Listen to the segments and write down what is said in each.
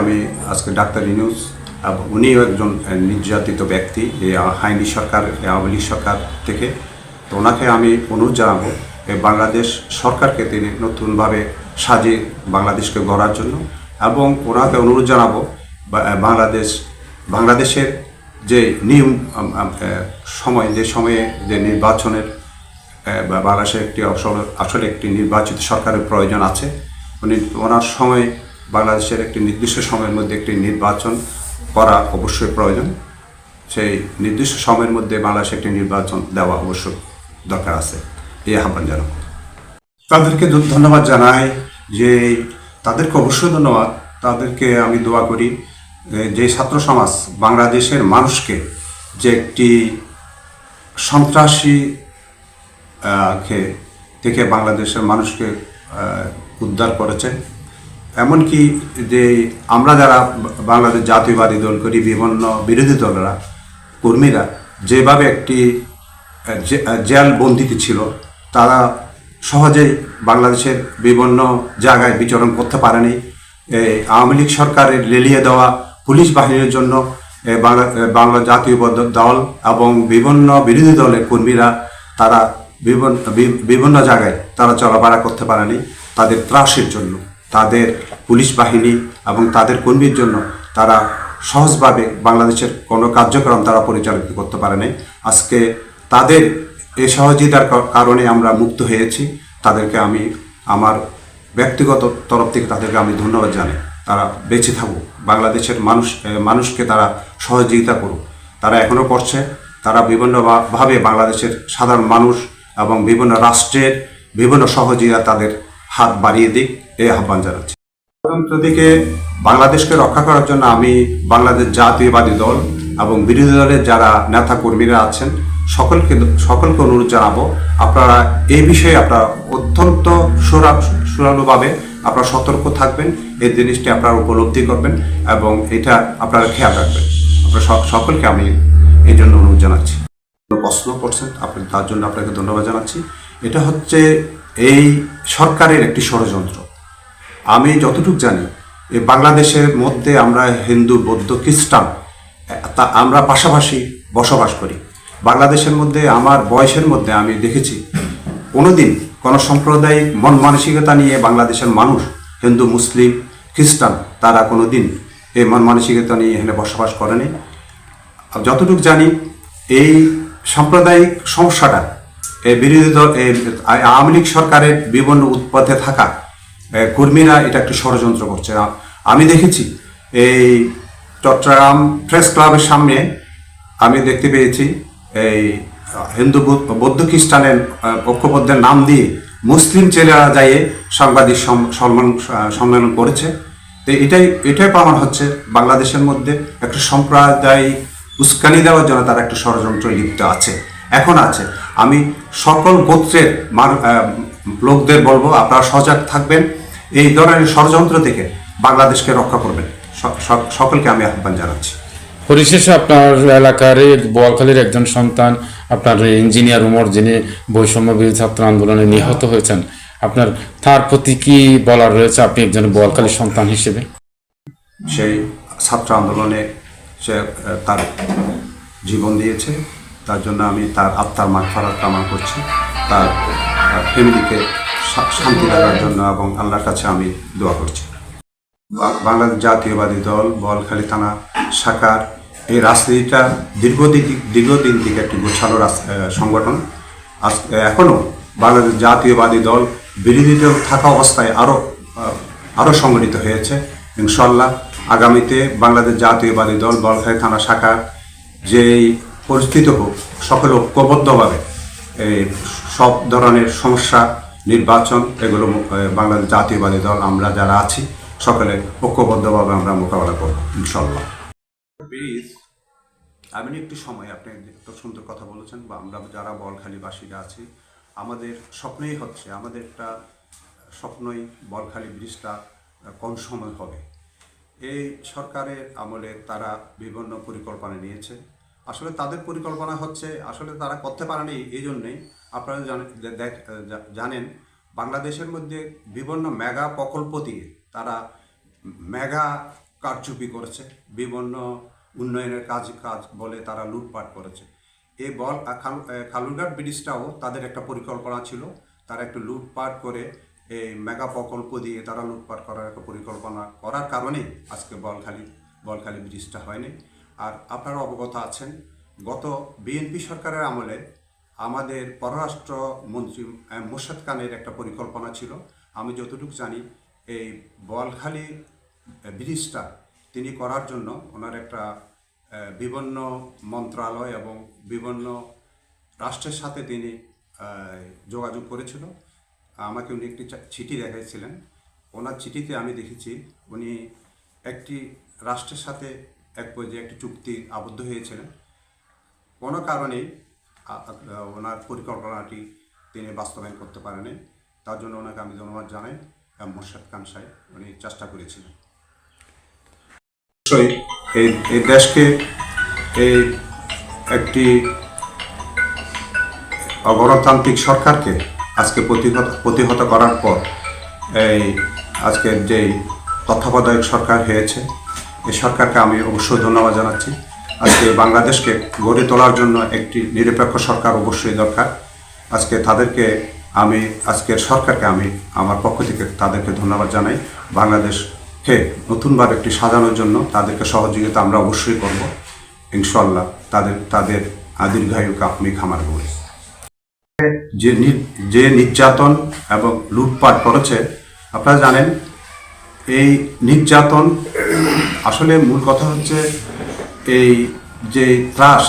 আমি আজকে ডাক্তার ইনুস উনিও একজন নির্যাতিত ব্যক্তি এই হাইনি সরকার আওয়ামী লীগ সরকার থেকে। তো ওনাকে আমি অনুরোধ জানাব বাংলাদেশ সরকারকে তিনি নতুনভাবে সাজিয়ে বাংলাদেশকে গড়ার জন্য এবং ওনাকে অনুরোধ জানাব বাংলাদেশ, বাংলাদেশের যে নিয়ম সময়, যে সময়ে যে নির্বাচনের বাংলাদেশের একটি আসলে আসলে একটি নির্বাচিত সরকারের প্রয়োজন আছে। উনি, ওনার সময় বাংলাদেশের একটি নির্দিষ্ট সময়ের মধ্যে একটি নির্বাচন করা অবশ্যই প্রয়োজন। সেই নির্দিষ্ট সময়ের মধ্যে বাংলাদেশে একটি নির্বাচন দেওয়া অবশ্যই দরকার আছে। এই আহ্বান জানাব। তাদেরকে ধন্যবাদ জানাই যে তাদেরকে অবশ্যই ধন্যবাদ। তাদেরকে আমি দোয়া করি যে ছাত্র সমাজ বাংলাদেশের মানুষকে যে একটি সন্ত্রাসী থেকে বাংলাদেশের মানুষকে উদ্ধার করেছে এমনকি যে আমরা যারা বাংলাদেশ জাতীয়বাদী দল করি, বিভিন্ন বিরোধী দলরা, কর্মীরা, যেভাবে একটি জেল বন্দিতে ছিল, তারা সহজেই বাংলাদেশের বিভিন্ন জায়গায় বিচরণ করতে পারেনি। এই আওয়ামী লীগ সরকারের লেলিয়ে দেওয়া পুলিশ বাহিনীর জন্য বাংলা বাংলা জাতীয়বদ্ধ দল এবং বিভিন্ন বিরোধী দলের কর্মীরা, তারা বিভিন্ন বিভিন্ন জায়গায় তারা চলাফেরা করতে পারেনি তাদের ত্রাসের জন্য। তাদের পুলিশ বাহিনী এবং তাদের কর্মীর জন্য তারা সহজভাবে বাংলাদেশের কোনো কার্যক্রম তারা পরিচালিত করতে পারেনি আজকে তাদের এই সহযোগিতার কারণে আমরা মুক্ত হয়েছি। তাদেরকে আমি, আমার ব্যক্তিগত তরফ থেকে তাদেরকে আমি ধন্যবাদ জানাই। তারা বেঁচে থাকুক। বাংলাদেশের মানুষ মানুষকে তারা সহযোগিতা করুক। তারা এখনও করছে। তারা বিভিন্ন ভা- ভাবে বাংলাদেশের সাধারণ মানুষ এবং বিভিন্ন রাষ্ট্রের বিভিন্ন সহযোগিতা তাদের হাত বাড়িয়ে দিক, এই আহ্বান জানাচ্ছি। গণতন্ত্র দিকে বাংলাদেশকে রক্ষা করার জন্য আমি বাংলাদেশ জাতীয়বাদী দল এবং বিরোধী দলের যারা নেতা কর্মীরা আছেন, সকলকে সকলকে অনুরোধ জানাব, আপনারা এই বিষয়ে আপনারা অত্যন্ত সুরা, সুরানুভাবে আপনারা সতর্ক থাকবেন, এই জিনিসটি আপনারা উপলব্ধি করবেন এবং এটা আপনারা খেয়াল রাখবেন। আপনারা সকলকে আমি এই জন্য অনুরোধ জানাচ্ছি। প্রশ্ন করছেন, আপনি তার জন্য আপনাকে ধন্যবাদ জানাচ্ছি। এটা হচ্ছে এই সরকারের একটি ষড়যন্ত্র। আমি যতটুকু জানি এই বাংলাদেশের মধ্যে আমরা হিন্দু, বৌদ্ধ, খ্রিস্টান, তা আমরা পাশাপাশি বসবাস করি। বাংলাদেশের মধ্যে, আমার বয়সের মধ্যে আমি দেখেছি, কোনোদিন কোনো সাম্প্রদায়িক মন মানসিকতা নিয়ে বাংলাদেশের মানুষ, হিন্দু, মুসলিম, খ্রিস্টান, তারা কোনোদিন এই মন মানসিকতা নিয়ে এখানে বসবাস করেনি। যতটুকু জানি, এই সাম্প্রদায়িক সমস্যাটা বিরোধী দল আওয়ামী লীগ সরকারের বিভিন্ন উৎপথে থাকা কর্মীরা এটা একটি ষড়যন্ত্র করছে। আমি দেখেছি এই চট্টগ্রাম প্রেস ক্লাবের সামনে আমি দেখতে পেয়েছি এই হিন্দু বৌদ্ধ- খ্রিস্টানের ঐক্যবদ্ধের নাম দিয়ে মুসলিম ছেলেরা যাইয়ে সাংবাদিক সম- সম্মান সম্মেলন করেছে। তো এটাই এটাই প্রমাণ হচ্ছে বাংলাদেশের মধ্যে একটা সম্প্রদায়িক উস্কানি দেওয়ার জন্য তারা একটা ষড়যন্ত্র লিপ্ত আছে। এখন আছে। আমি সকল গোত্রের লোকদের বলব আপনারা সজাগ থাকবেন। এই ধরনের ষড়যন্ত্র থেকে বাংলাদেশকে রক্ষা করবেন। সকলকে আমি আহ্বান জানাচ্ছি। পরিশেষে আপনার এলাকার বোয়ালখালীর একজন সন্তান আপনার ইঞ্জিনিয়ার উমর যিনি বৈষম্য বিরোধী ছাত্র আন্দোলনে নিহত হয়েছেন আপনার তার প্রতি কি বলার রয়েছে? আপনি একজন বোয়ালখালীর সন্তান হিসেবে। সেই ছাত্র আন্দোলনে সে তার জীবন দিয়েছে। তার জন্য আমি তার আত্মার মাগফারাত কামনা করছি। তার ফ্যামিলিকে শান্তি দেওয়ার জন্য এবং আল্লাহর কাছে আমি দোয়া করছি। বাংলাদেশ জাতীয়বাদী দল, বলখালী থানা, শাখার এই রাজনীতিটা দীর্ঘদিন দীর্ঘদিন থেকে একটি গোছালো সংগঠন। আজ এখনও বাংলাদেশ জাতীয়বাদী দল বিরোধী দল থাকা অবস্থায় আরও আরও সংগঠিত হয়েছে। ইনশাল্লাহ আগামীতে বাংলাদেশ জাতীয়বাদী দল, বলখালী থানা শাখার যেই পরিস্থিতি হোক সকলে ঐক্যবদ্ধভাবে সব ধরনের সমস্যা, নির্বাচন এগুলো বাংলাদেশ জাতীয়বাদী দল, আমরা যারা আছি, সকলে ঐক্যবদ্ধভাবে আমরা মোকাবেলা করব ইনশাল্লাহ এমন একটি সময়, আপনি এত সুন্দর কথা বলেছেন, বা আমরা যারা বলখালীবাসীরা আছি, আমাদের স্বপ্নই হচ্ছে আমাদের একটা স্বপ্নই বলখালী ব্রিজটা কোন সময় হবে? এই সরকারের আমলে তারা বিভিন্ন পরিকল্পনা নিয়েছে আসলে তাদের পরিকল্পনা হচ্ছে, আসলে তারা করতে পারেনি এই জন্যেই। আপনারা জানেন, বাংলাদেশের মধ্যে বিভিন্ন মেগা প্রকল্প দিয়ে তারা মেগা কারচুপি করেছে, বিভিন্ন উন্নয়নের কাজ কাজ বলে তারা লুটপাট করেছে। এই বল খালুরঘাট ব্রিজটাও তাদের একটা পরিকল্পনা ছিল, তারা একটু লুটপাট করে এই মেগা প্রকল্প দিয়ে তারা লুটপাট করার একটা পরিকল্পনা করার কারণেই আজকে বলখালি বলখালি ব্রিজটা হয়নি। আর আপনারা অবগত আছেন, গত বিএনপি সরকারের আমলে আমাদের পররাষ্ট্র মন্ত্রী মোর্শেদ খানের একটা পরিকল্পনা ছিল। আমি যতটুকু জানি, এই বলখালি ব্রিজটা তিনি করার জন্য ওনার একটা বিভিন্ন মন্ত্রণালয় এবং বিভিন্ন রাষ্ট্রের সাথে তিনি যোগাযোগ করেছিল। আমাকে উনি একটি চিঠি দেখাইছিলেন। ওনার চিঠিতে আমি দেখেছি, উনি একটি রাষ্ট্রের সাথে এক পর্যায়ে একটি চুক্তি আবদ্ধ হয়েছিলেন। কোনো আ- ওনার পরিকল্পনাটি তিনি বাস্তবায়ন করতে পারেনি তার জন্য ওনাকে আমি ধন্যবাদ জানাই এবং মোর্শেদ খান সাহেব, উনি চেষ্টা করেছিলেন। অবশ্যই এই এই দেশকে এই একটি অগণতান্ত্রিক সরকারকে আজকে প্রতিহত প্রতিহত করার পর এই আজকের যেই তত্ত্বাবধায়ক সরকার হয়েছে সরকারকে আমি অবশ্যই ধন্যবাদ জানাচ্ছি। আজকে বাংলাদেশকে গড়ে তোলার জন্য একটি নিরপেক্ষ সরকার অবশ্যই দরকার। আজকে তাদেরকে আমি, আজকের সরকারকে আমি আমার পক্ষ থেকে তাদেরকে ধন্যবাদ জানাই। বাংলাদেশকে নতুনভাবে একটি সাজানোর জন্য তাদেরকে সহযোগিতা আমরা অবশ্যই করব। ইনশাল্লাহ তাদের তাদের দীর্ঘায়ু আমি খামার করি যে যে নির্যাতন এবং লুটপাট করেছে, আপনারা জানেন, এই নির্যাতন আসলে মূল কথা হচ্ছে এই যে ত্রাস,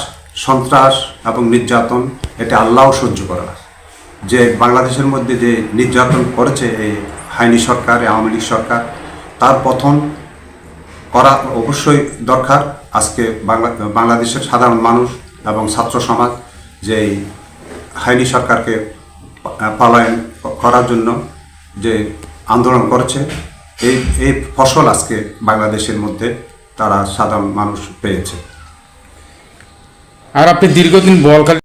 সন্ত্রাস এবং নির্যাতন, এটা আল্লাহ সহ্য করে যে বাংলাদেশের মধ্যে যে নির্যাতন করেছে এই হাইনি সরকার আওয়ামী লীগ সরকার, তার পথন করা অবশ্যই দরকার। আজকে বাংলা, বাংলাদেশের সাধারণ মানুষ এবং ছাত্র সমাজ যে হাইনি সরকারকে পলায়ন করার জন্য যে আন্দোলন করেছে এই এই ফসল আজকে বাংলাদেশের মধ্যে তারা সাধারণ মানুষ পেয়েছে। আর আপনি দীর্ঘদিন বলখালি